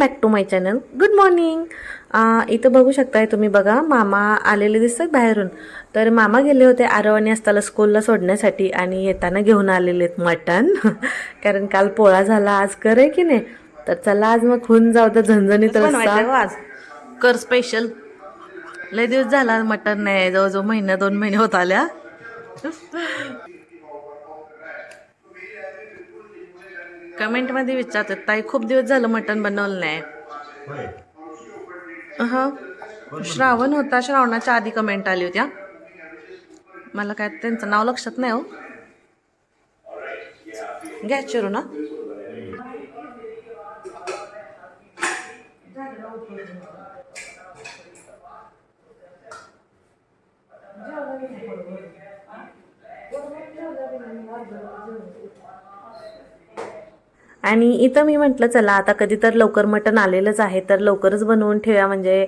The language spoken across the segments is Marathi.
Back to my channel good morning इथं बघू शकताय तुम्ही बघा मामा आलेले दिसतात बाहेरून. तर मामा गेले होते आरव आणि असताला स्कूलला सोडण्यासाठी आणि येताना घेऊन आलेले आहेत मटण. कारण काल पोळा झाला आज कर आहे की नाही? तर चला आज मग होऊन जाऊ तर झणझणीत रस्सा. आज? कर स्पेशल लय दिवस झाला मटण नाही जवळजवळ महिना दोन महिने होत आल्या. कमेंटमध्ये विचारतात ताई खूप दिवस झालं मटण बनवलं नाही. हा श्रावण होता श्रावणाच्या आधी कमेंट आली होत्या मला काय त्यांचं नाव लक्षात नाही हो. घ्या चिरू ना. आणि इथं मी म्हटलं चला आता कधी तर लवकर मटण आलेलंच आहे तर लवकरच बनवून ठेवा म्हणजे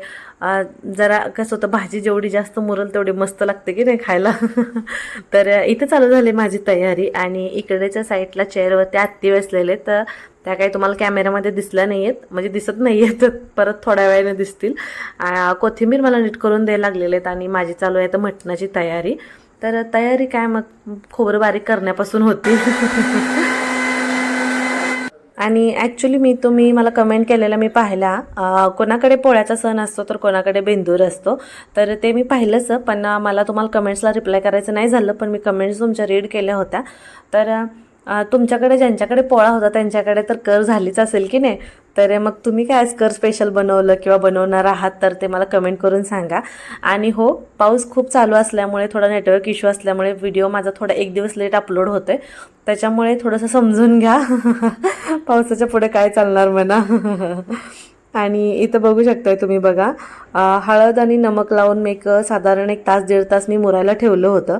जरा कसं होतं भाजी जेवढी जास्त मुरल तेवढी मस्त लागते की नाही खायला. तर इथं चालू झाली माझी तयारी आणि इकडेच्या साईडला चेअरवरती आत्ती बसलेले तर त्या काही तुम्हाला कॅमेऱ्यामध्ये दिसल्या नाही आहेत म्हणजे दिसत नाही आहेत परत थोड्या वेळाने दिसतील. कोथिंबीर मला नीट करून द्यायला लागलेले आहेत आणि माझी चालू आहे तर मटणाची तयारी. तर तयारी काय मग खोबरं बारीक करण्यापासून होती. आणि ॲक्च्युली मी तुम्ही मला कमेंट केलेला मी पाहिला. कोणाकडे पोळ्याचा सण असतो तर कोणाकडे बेंदूर असतो. तर ते मी पाहिलंच पण मला तुम्हाला कमेंट्सला रिप्लाय करायचं नाही झालं पण मी कमेंट्स तुमच्या रीड केल्या होत्या. तर तुमच्याकडे ज्यांच्याकडे पोळा होता त्यांच्याकडे तर कर झालीच असेल की नाही? तर मग तुम्ही काय आज कर स्पेशल बनवलं किंवा बनवणार आहात तर ते मला कमेंट करून सांगा. आणि हो पाऊस खूप चालू असल्यामुळे थोडा नेटवर्क इश्यू असल्यामुळे व्हिडिओ माझा थोडा एक दिवस लेट अपलोड होतोय. त्याच्यामुळे थोडंसं समजून घ्या. पावसाच्या पुढे काय चालणार म्हणा. आणि इथं बघू शकताय तुम्ही बघा हळद आणि नमक लावून मी एक साधारण एक तास दीड तास मी मुरायला ठेवलं होतं.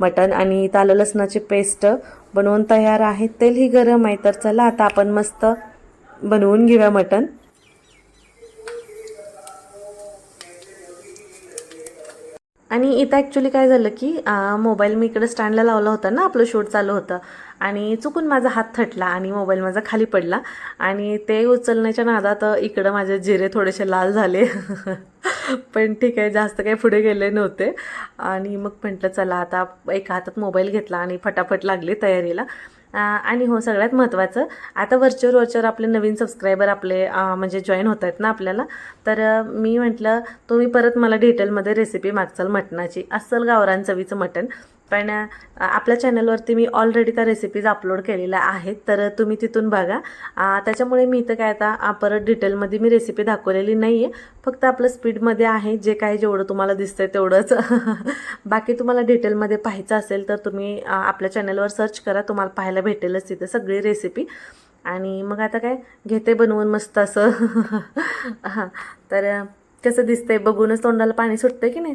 मटण आणि इथं आलं लसणाची पेस्ट बनवून तयार आहे. तेलही गरम आहे तर चला आता आपण मस्त बनवून घेऊया मटण. आणि इथं ॲक्च्युली काय झालं की मोबाईल मी इकडे स्टँडला लावला होता ना आपलं शूट चालू होतं. आणि चुकून माझा हात थटला आणि मोबाईल माझा खाली पडला. आणि ते उचलण्याच्या नादात इकडं माझे जिरे थोडेसे लाल झाले. पण ठीक आहे जास्त काही पुढे गेले नव्हते. आणि मग म्हटलं चला आता एका हातात मोबाईल घेतला आणि फटाफट लागली तयारीला. आणि हो सगळ्यात महत्त्वाचं आता वरचेवर वरचेवर आपले नवीन सबस्क्रायबर आपले म्हणजे जॉईन होत आहेत ना आपल्याला तर मी म्हटलं तुम्ही परत मला डिटेलमध्ये रेसिपी मागचाल मटणाची अस्सल गावरान चवीचं मटण. पण आपल्या चॅनलवरती मी ऑलरेडी त्या रेसिपीज अपलोड केलेल्या आहेत तर तुम्ही तिथून बघा. त्याच्यामुळे मी इथं काय आता परत डिटेलमध्ये मी रेसिपी दाखवलेली नाही आहे फक्त आपलं स्पीडमध्ये आहे जे काही जेवढं तुम्हाला दिसतंय तेवढंच. बाकी तुम्हाला डिटेलमध्ये पाहायचं असेल तर तुम्ही आपल्या चॅनलवर सर्च करा. तुम्हाला पाहायला भेटेलच तिथं सगळी रेसिपी आणि मग आता काय घेते बनवून मस्त असं. हां तर कसं दिसतंय बघूनच तोंडाला पाणी सुटतंय की नाही?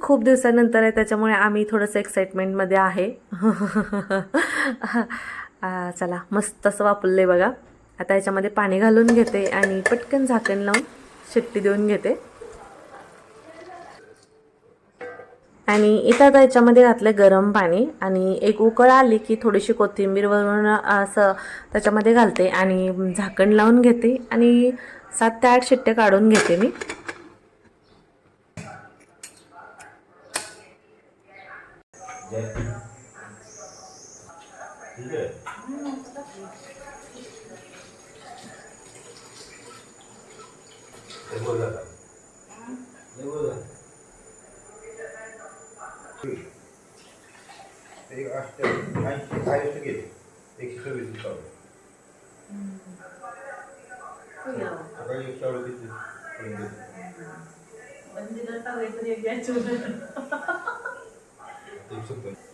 खूप दिवसानंतर आहे त्याच्यामुळे आम्ही थोडंसं एक्साइटमेंटमध्ये आहे. चला मस्त असं वापरलं बघा. आता याच्यामध्ये पाणी घालून घेते आणि पटकन झाकण लावून शिट्टी देऊन घेते. आणि इथं आता याच्यामध्ये घातलं गरम पाणी आणि एक उकळ आली की थोडीशी कोथिंबीर वरून असं त्याच्यामध्ये घालते आणि झाकण लावून घेते आणि सात ते आठ शिट्टे काढून घेते मी. 네. 이게. 내버려라. 내버려라. 내가 아실 때, 아니, 아예 속에 이렇게 속에 있을 거고. 그래요. 아까 이렇게 하고 있을 언제 났다고 해서 얘기할 줄은. É te abençoe.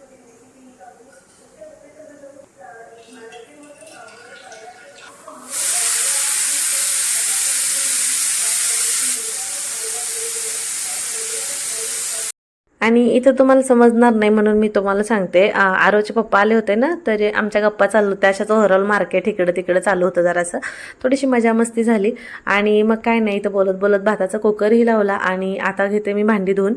आणि इथं तुम्हाला समजणार नाही म्हणून मी तुम्हाला सांगते. आरोचे पप्पा आले होते ना तर आमच्या गप्पा चालू होत्या. अशाच ओव्हरऑल मार्केट इकडं तिकडं चालू होतं जरासं. थोडीशी मजा मस्ती झाली. आणि मग काय नाही इथं बोलत बोलत भाताचा कुकरही लावला आणि आता घेते मी भांडी धुवून.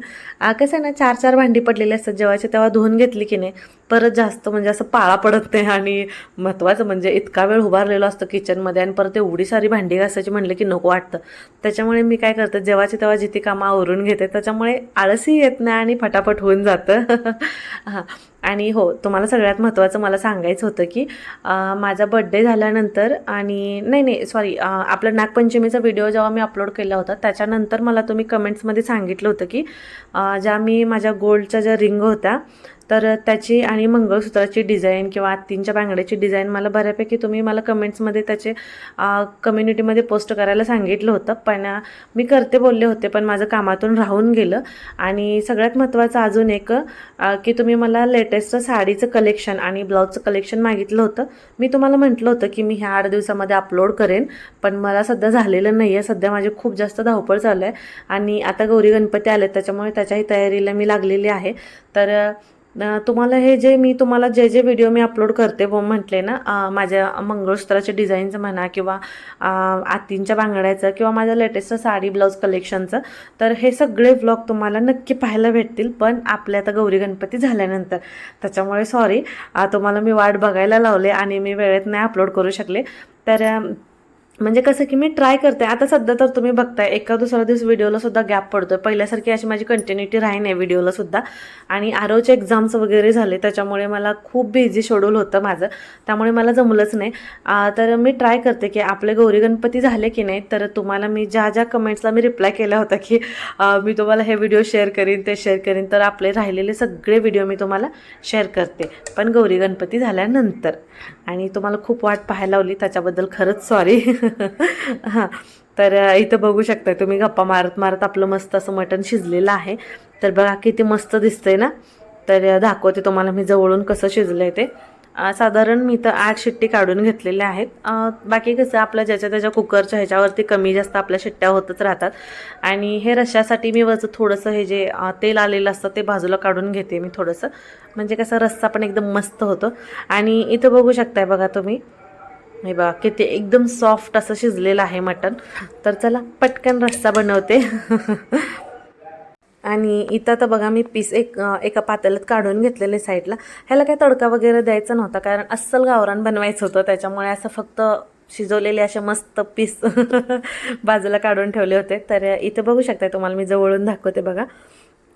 कसं आहे ना चार चार भांडी पडलेली असतात. जेव्हाचे तेव्हा धुवून घेतली की नाही परत जास्त म्हणजे असं पाळा पडत नाही. आणि महत्त्वाचं म्हणजे इतका वेळ उभारलेलो असतो किचनमध्ये आणि परत एवढी सारी भांडी घासायची म्हणलं की नको वाटतं. त्याच्यामुळे मी काय करते जेव्हाची तेव्हा जिथे कामं आवरून घेते त्याच्यामुळे आळसही येत नाही आणि फटाफट होऊन जातं. हां. आणि हो तुम्हाला सगळ्यात महत्त्वाचं मला सांगायचं होतं की माझा बड्डे झाल्यानंतर आणि नाही नाही सॉरी आपला नागपंचमीचा व्हिडिओ जेव्हा मी अपलोड केला होता त्याच्यानंतर मला तुम्ही कमेंट्समध्ये सांगितलं होतं की ज्या मी माझ्या गोल्डच्या ज्या रिंग होत्या तर त्याची आणि मंगळसूत्राची डिझाईन किंवा आत्तींच्या बांगड्याची डिझाईन मला बऱ्यापैकी तुम्ही मला कमेंट्समध्ये त्याचे कम्युनिटीमध्ये पोस्ट करायला सांगितलं होतं. पण मी करते बोलले होते पण माझं कामातून राहून गेलं. आणि सगळ्यात महत्त्वाचं अजून एक की तुम्ही मला लेटेस्ट साडीचं कलेक्शन आणि ब्लाऊजचं कलेक्शन मागितलं होतं. मी तुम्हाला म्हटलं होतं की मी ह्या आठ दिवसामध्ये अपलोड करेन पण मला सध्या झालेलं नाही आहे सध्या माझी खूप जास्त धावपळ चालू आहे. आणि आता गौरी गणपती आले त्याच्यामुळे त्याच्याही तयारीला मी लागलेली आहे. तर तुम्हाला हे जे मी तुम्हाला जे जे व्हिडिओ मी अपलोड करते व म्हटले ना माझ्या मंगळसूत्राच्या डिझाईनचं म्हणा किंवा आतींच्या बांगड्याचं किंवा माझ्या लेटेस्ट साडी ब्लाऊज कलेक्शनचं तर हे सगळे व्लॉग तुम्हाला नक्की पाहायला भेटतील. पण आपल्या आता गौरी गणपती झाल्यानंतर. त्याच्यामुळे सॉरी तुम्हाला मी वाट बघायला लावले आणि मी वेळेत नाही अपलोड करू शकले. तर म्हणजे कसं की मी ट्राय करते. आता सध्या तर तुम्ही बघताय एका दुसरा दिवस व्हिडिओला सुद्धा गॅप पडतोय. पहिल्यासारखी अशी माझी कंटिन्युटी राही नाही व्हिडिओला सुद्धा. आणि आरोचे एक्झाम्स वगैरे झाले त्याच्यामुळे मला खूप बिझी शेड्यूल होतं माझं. त्यामुळे मला जमलंच नाही. तर मी ट्राय करते की आपले गौरी गणपती झाले की नाही तर तुम्हाला मी ज्या ज्या कमेंट्सला मी रिप्लाय केला होता की मी तुम्हाला हे व्हिडिओ शेअर करीन ते शेअर करीन तर आपले राहिलेले सगळे व्हिडिओ मी तुम्हाला शेअर करते. पण गौरी गणपती झाल्यानंतर. आणि तुम्हाला खूप वाट पाहायला लावली त्याच्याबद्दल खरंच सॉरी हां. तर इथं बघू शकता तुम्ही गप्पा मारत मारत आपलं मस्त असं मटण शिजलेलं आहे. तर बघा किती मस्त दिसतंय ना? तर दाखवते तुम्हाला मी जवळून कसं शिजलं आहे ते. साधारण मी तर आठ शिट्टी काढून घेतलेल्या आहेत. बाकी कसं आपलं ज्याच्या त्याच्या कुकरच्या ह्याच्यावरती कमी जास्त आपल्या शिट्ट्या होतच राहतात. आणि हे रश्श्यासाठी मी वरचं थोडंसं हे जे तेल आलेलं असतं ते बाजूला काढून घेते मी थोडंसं. म्हणजे कसं रस्सा पण एकदम मस्त होतो. आणि इथं बघू शकताय बघा तुम्ही. हे बघा किती एकदम सॉफ्ट असं शिजलेलं आहे मटण. तर चला पटकन रस्सा बनवते. आणि इथं तर बघा मी पीस एक एका पातेल्यात काढून घेतलेले साईडला. ह्याला काय तडका वगैरे द्यायचा नव्हता कारण अस्सल गावरान बनवायचं होतं. त्याच्यामुळे असं फक्त शिजवलेले असे मस्त पीस बाजूला काढून ठेवले होते. तर इथं बघू शकताय तुम्हाला मी जवळून दाखवते बघा.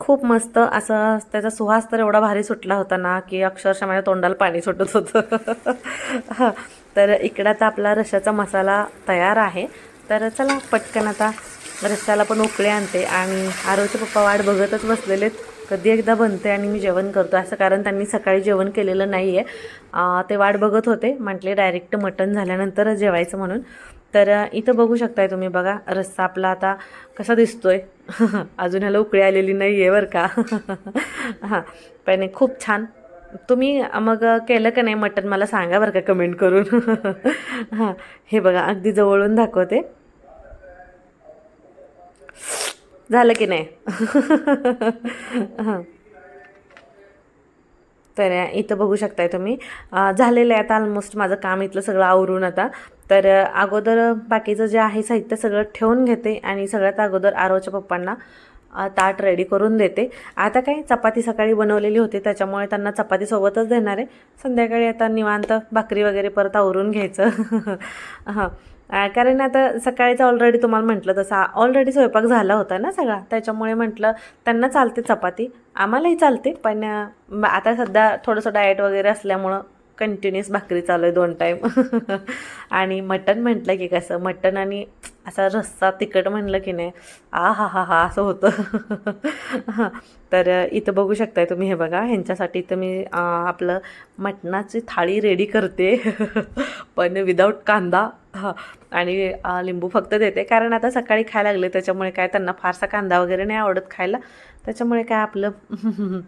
खूप मस्त असं त्याचा सुहास तर एवढा भारी सुटला होता ना की अक्षरशः माझ्या तोंडाला पाणी सुटत होतं. हां तर इकडं आता आपला रशाचा मसाला तयार आहे. तर चला पटकन आता रस्त्याला पण उकळे आणते. आणि आरोचे पप्पा वाट बघतच बसलेले कधी एकदा बनते आणि मी जेवण करतो असं कारण त्यांनी सकाळी जेवण केलेलं नाही आहे ते वाट बघत होते. म्हटले डायरेक्ट मटण झाल्यानंतरच जेवायचं म्हणून. तर इथं बघू शकताय तुम्ही बघा. रस्सा आपला आता कसा दिसतोय. अजून ह्याला उकळी आलेली नाही आहे बरं का. हां. पण खूप छान. तुम्ही मग केलं का नाही मटण? मला सांगा बरं का कमेंट करून. हां. हे बघा अगदी जवळून दाखवते. झालं की नाही? हां. तर इथं बघू शकताय तुम्ही. झालेलं आहे आता ऑलमोस्ट माझं काम इथलं सगळं आवरून आता. तर अगोदर बाकीचं जे आहे साहित्य सगळं ठेवून घेते आणि सगळ्यात अगोदर आरोच्या पप्पांना ताट रेडी करून देते. आता काय चपाती सकाळी बनवलेली होती त्याच्यामुळे त्यांना चपातीसोबतच देणार आहे. संध्याकाळी आता निवांत भाकरी वगैरे परत आवरून घ्यायचं. हां. कारण आता सकाळीचं ऑलरेडी तुम्हाला म्हटलं तसं ऑलरेडी स्वयंपाक झाला होता ना सगळा. त्याच्यामुळे म्हटलं त्यांना चालते चपाती. आम्हालाही चालते पण आता सध्या थोडंसं डाएट वगैरे असल्यामुळं कंटिन्युअस भाकरी चालू आहे दोन टाईम आणि मटण म्हटलं की कसं मटण आणि असा रस्सा तिखट म्हणलं की नाही आ हा हा हा असं होतं. तर इथं बघू शकताय तुम्ही हे बघा ह्यांच्यासाठी इथं मी आपलं मटणाची थाळी रेडी करते. पण विदाऊट कांदा हां आणि लिंबू फक्त देते. कारण आता सकाळी खायला लागले त्याच्यामुळे काय त्यांना फारसा कांदा वगैरे नाही आवडत खायला. त्याच्यामुळे काय आपलं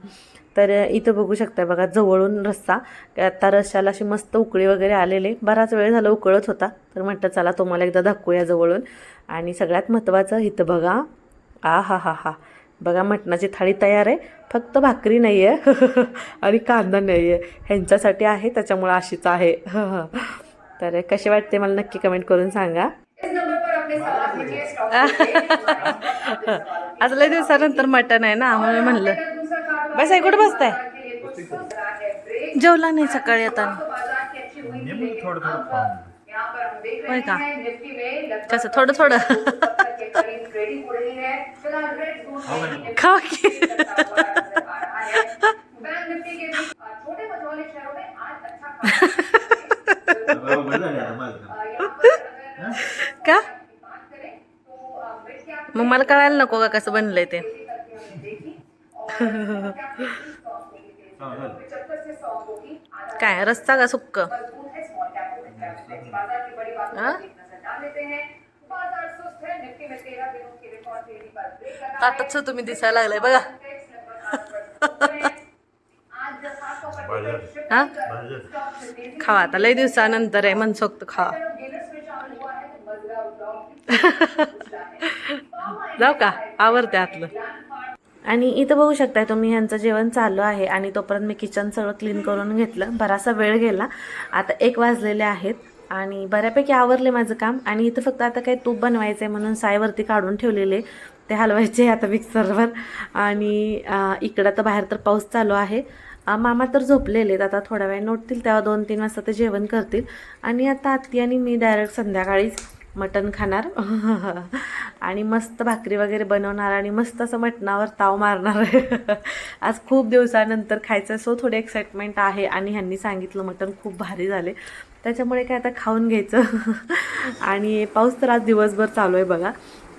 तर इथं बघू शकता बघा जवळून रस्सा. आता रश्शाला अशी मस्त उकळी वगैरे आलेले. बराच वेळ झाला उकळत होता. तर म्हटलं चला तुम्हाला एकदा दाखवूया जवळून. आणि सगळ्यात महत्त्वाचं इथं बघा. आ हा हा हा बघा मटणाची थाळी तयार आहे. फक्त भाकरी नाही आहे आणि कांदा नाही आहे ह्यांच्यासाठी आहे त्याच्यामुळं अशीच आहे. तर कसे वाटते मला नक्की कमेंट करून सांगा. आज लय दिवसानंतर मटण आहे ना म्हणून म्हणलं. बस आहे कुठं बसताय? जेवला नाही सकाळी खाऊन होय का? कसं थोडं थोडं? खावा की छोटे मझौले शहरों में आज अच्छा बरं झालं आता माझं काम. का? मग मला कळायला नको का कसं बनलंय ते? काय रस्ता का सुक्क? आताच तुम्ही दिसायला लागलाय बघा. हा खावा आता लय दिवसानंतर आहे मनसोक्त खावा. जाऊ का आवडते आतलं. आणि इथं बघू शकताय तुम्ही ह्यांचं जेवण चालू आहे आणि तोपर्यंत मी किचन सगळं क्लीन करून घेतलं. बरासा वेळ गेला. आता एक वाजलेले आहेत आणि बऱ्यापैकी आवरले माझं काम. आणि इथं फक्त आता काही तूप बनवायचं आहे म्हणून सायवरती काढून ठेवलेले. ते हलवायचे आता मिक्सरवर आणि इकडं तर बाहेर तर पाऊस चालू आहे. मामा तर झोपलेले आहेत. आता थोड्या वेळ उठतील तेव्हा दोन तीन वाजता ते जेवण करतील. आणि आता आत्ती आणि मी डायरेक्ट संध्याकाळीच मटण खाणार. आणि मस्त भाकरी वगैरे बनवणार आणि मस्त असं मटणावर ताव मारणार. आज खूप दिवसानंतर खायचं सो थोडी एक्साइटमेंट आहे. आणि ह्यांनी सांगितलं मटण खूप भारी झाले. त्याच्यामुळे काय आता खाऊन घ्यायचं. आणि पाऊस तर आज दिवसभर चालू आहे बघा.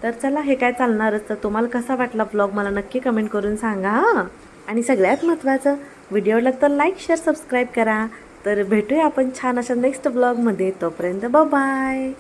तर चला हे काय चालणारच. तर तुम्हाला कसा वाटला ब्लॉग मला नक्की कमेंट करून सांगा हां. आणि सगळ्यात महत्त्वाचं व्हिडिओला तर लाईक शेअर सबस्क्राईब करा. तर भेटूया आपण छान अशा नेक्स्ट ब्लॉगमध्ये तोपर्यंत बाय